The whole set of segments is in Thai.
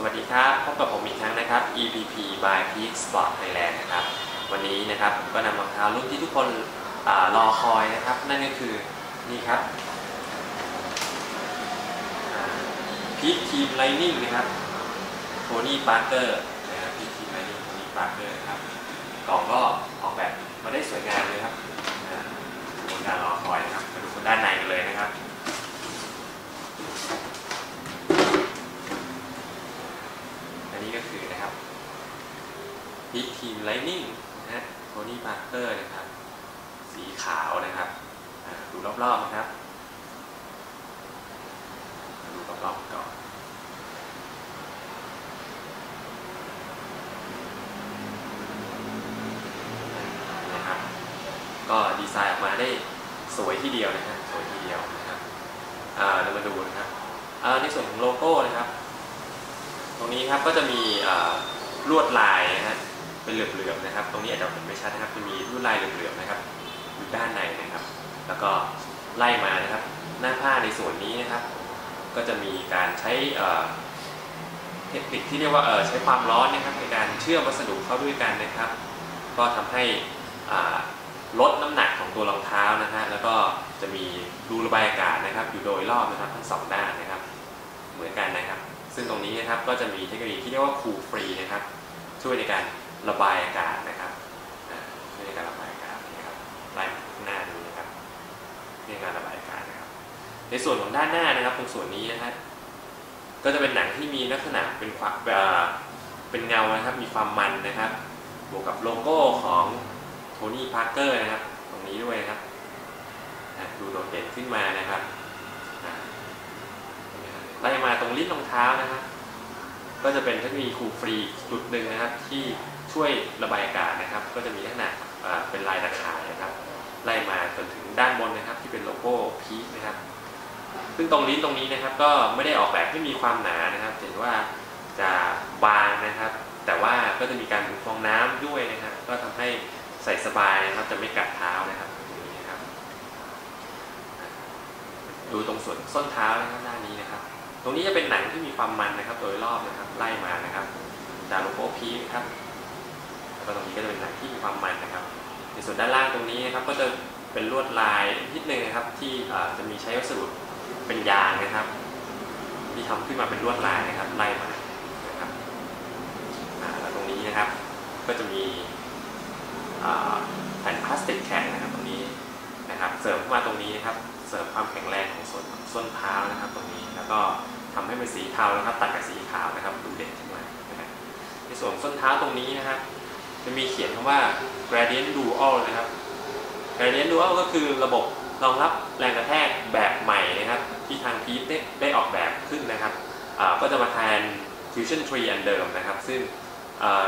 สวัสดีครับพบกับผมอีกครั้งนะครับ EPP by Peak Sport Thailand นะครับ วันนี้นะครับผมก็นำรองเท้ารุ่นที่ทุกคนอรอคอยนะครับ นั่นก็คือนี่ครับ Peak Team Lightning นะครับโทนี่ปาร์เกอร์นะครับ Peak Team Lightning โทนี่ปาร์เกอร์ครับกล่องก็ออกแบบมาได้สวยงามเลยครับอ่าคนการรอคอยนะครับมาดูคนด้านในกันเลยนะครับ อันนี้ก็คือนะครับ พิกทีมไลนิ่งนะฮะโทนี่พาร์เกอร์นะครับ สีขาวนะครับดูรอบๆนะครับดูรอบๆก่อนนะครับก็ดีไซน์ออกมาได้สวยทีเดียวนะฮะสวยทีเดียวนะครับเรามาดูนะครับอ่าในส่วนของโลโก้นะครับ ตรงนี้ครับก็จะมีลวดลายนะฮะ เป็นเหลือบๆนะครับ ตรงนี้อาจจะเห็นไม่ชัดนะครับจะมีลวดลายเหลือบๆนะครับอยู่ด้านในนะครับ แล้วก็ไล่มานะครับ หน้าผ้าในส่วนนี้นะครับ ก็จะมีการใช้เทคนิคที่เรียกว่าใช้ความร้อนนะครับในการเชื่อมวัสดุเข้าด้วยกันนะครับ ก็ทำให้ลดน้ำหนักของตัวรองเท้านะฮะแล้วก็จะมีรูระบายอากาศนะครับ อยู่โดยรอบนะครับทั้งสองด้านนะครับ เหมือนกันนะครับ ซึ่งตรงนี้นะครับก็จะมีเทคโนโลยีที่เรียกว่าคูลฟรีนะครับ ช่วยในการ ระบายอากาศนะครับอ่าช่การระบายอากาศนะครับไล่มาข้างหน้านี้นะครับในการระบายอากาศนะครับ ในส่วนของด้านหน้านะครับ ตรงส่วนนี้นะครก็จะเป็นหนังที่มีลักษณะเป็นความเป็นเงานะครับ มีความมันนะครับ บวกกับโลโก้ของโทนี่พาร์เกอร์นะครับ ตรงนี้ด้วยนะครับดูโดดเด่นขึ้นมานะครับไล่มาตรงลิ้นรองเท้านะครับ ก็จะเป็นเทคโนโลยีคูฟรีจุดหนึ่งนะครับที่ ช่วยระบายอากาศนะครับ ก็จะมีลักษณะเป็นลายตะข่ายนะครับ ไล่มาจนถึงด้านบนนะครับ ที่เป็นโลโก้พีนะครับ ซึ่งตรงลิ้ตรงนี้นะครับก็ไม่ได้ออกแบบให้มีความหนานะครับเห็นว่าจะบางนะครับ แต่ว่าก็จะมีการดูฟองน้ำด้วยนะครับ ก็ทำให้ใส่สบายนะครับจะไม่กัดเท้านะครับนี้นะครับดูตรงส่วนส้นเท้านะครับด้านนี้นะครับ ตรงนี้จะเป็นหนังที่มีความมันนะครับ โดยรอบนะครับไล่มานะครับจากโลโก้พีนะครับ ก็ตรงนี้ก็จะเป็นหนังที่มีความมันนะครับ ในส่วนด้านล่างตรงนี้นะครับก็จะเป็นลวดลายนิดนึงนะครับ ที่จะมีใช้วัสดุเป็นยางนะครับ ที่ทำขึ้นมาเป็นลวดลายนะครับไล่มานะครับแล้วตรงนี้นะครับก็จะมีแผ่นพลาสติกแข็งนะครับ ตรงนี้นะครับ เสริมเข้ามาตรงนี้นะครับ เสริมความแข็งแรงของส่วนส้นเท้านะครับ ตรงนี้แล้วก็ทำให้เป็นสีเทานะครับ ตัดกับสีขาวนะครับดูเด่นขึ้นมาในส่วนส้นเท้าตรงนี้นะครับ จะมีเขียนคำว่า gradient dual นะครับ gradient dual ก็คือระบบรองรับแรงกระแทกแบบใหม่นะครับ ที่ทางพีทได้ได้ออกแบบขึ้นนะครับ ก็จะมาแทน fusion tree อันเดิมนะครับ ซึ่ง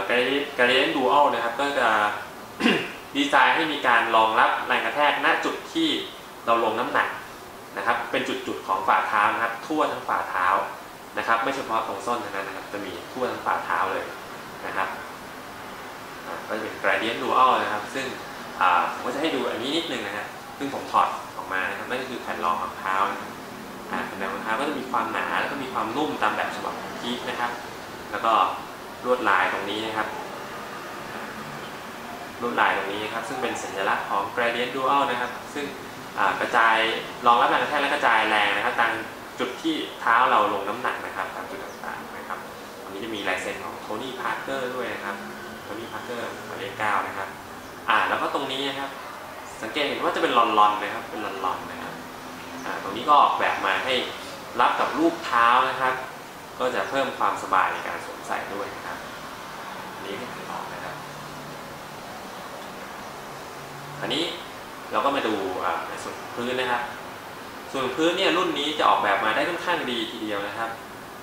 gradient gradient dual นะครับ ก็จะดีไซน์ให้มีการรองรับแรงกระแทกณจุดที่เราลงน้ำหนักนะครับ เป็นจุดๆของฝ่าเท้านะครับ ทั่วทั้งฝ่าเท้านะครับ ไม่เฉพาะตรงส้นเท่านั้นนะครับ จะมีทั่วทั้งฝ่าเท้าเลยนะครับ ก็จะเป็น gradient dual นะครับ ซึ่งผมก็จะให้ดูอันนี้นิดนึงนะฮะซึ่งผมถอดออกมานะครับนั่นก็คือแผ่นรองรองเท้านะครับแผ่นรองรองเท้าก็จะมีความหนาแล้วก็มีความนุ่มตามแบบฉบับของพีคนะครับ แล้วก็ลวดลายตรงนี้นะครับลวดลายตรงนี้นะครับซึ่งเป็นสัญลักษณ์ของ gradient dual นะครับ ซึ่งกระจายรองรับแรงกระแทกและกระจายแรงนะครับตามจุดที่เท้าเราลงน้ำหนักนะครับตามจุดต่างๆนะครับตรงนี้จะมีลายเซ็นของโทนี่พาร์เกอร์ด้วยนะครับ พาร์เกอร์หมายเลขเก้านะครับ อ่าแล้วก็ตรงนี้นะครับ สังเกตเห็นว่าจะเป็นลอนๆนะครับ เป็นลอนๆนะครับ อ่าตรงนี้ก็ออกแบบมาให้รับกับรูปเท้านะครับ ก็จะเพิ่มความสบายในการสวมใส่ด้วยนะครับ นี้ก็คือออกนะครับ อันนี้เราก็มาดูอ่าในส่วนพื้นนะครับ ส่วนพื้นเนี่ยรุ่นนี้จะออกแบบมาได้ค่อนข้างดีทีเดียวนะครับ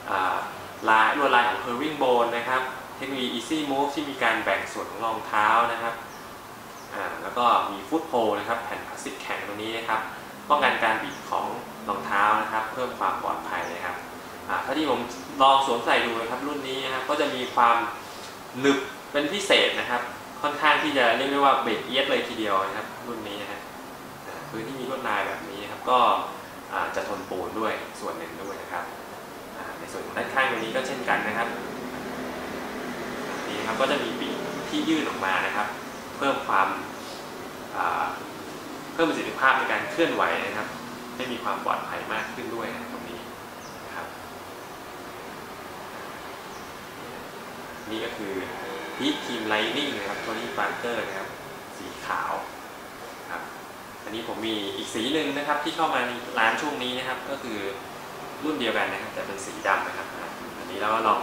อ่าลายลวดลายของ curving bone นะครับ เทคโนโลยี easy move ที่มีการแบ่งส่วนของรองเท้านะครับอ่าแล้วก็มีฟุตโพนะครับแผ่นพลาสติกแข็งตรงนี้นะครับป้องกันการบิดของรองเท้านะครับ เพิ่มความปลอดภัยนะครับอ่าที่ผมลองสวมใส่ดูนะครับรุ่นนี้นะครับก็จะมีความหนึบเป็นพิเศษนะครับ ค่อนข้างที่จะเรียกได้ว่าเบรกเอียดเลยทีเดียวนะครับรุ่นนี้นะฮะอ่าพื้นที่มีลวดลายแบบนี้นะครับก็อ่าจะทนปูนด้วยส่วนหนึ่งด้วยนะครับอ่าในส่วนของด้านข้างตรงนี้ก็เช่นกันนะครับ นะครับก็จะมีปีกที่ยื่นออกมานะครับ เพิ่มความเพิ่มประสิทธิภาพในการเคลื่อนไหวนะครับให้มีความปลอดภัยมากขึ้นด้วยนะตรงนี้นะครับ นี่ก็คือพีททีมไลนิ่งนะครับโทนี่ปาร์เกอร์นะครับสีขาวครับอันนี้ผมมีอีกสีหนึ่งนะครับ ที่เข้ามาในร้านช่วงนี้นะครับ ก็คือรุ่นเดียวกันนะครับแต่เป็นสีดำนะครับ อันนี้เราก็ลอง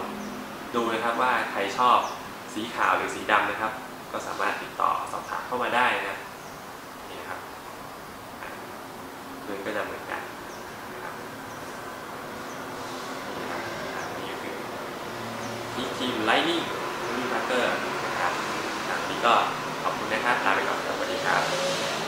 ดูนะครับว่าใครชอบ สีขาวหรือสีดำนะครับ ก็สามารถติดต่อสอบถามเข้ามาได้นะนี่นะครับเพื้นก็จะเหมือนกันนะครับนี่นะครับนี่คือที่ทีมไลนิ่งมีพาร์เกอร์นะครับอะวันนี้ก็ขอบคุณนะครับลาไปก่อนสวัสดีครับ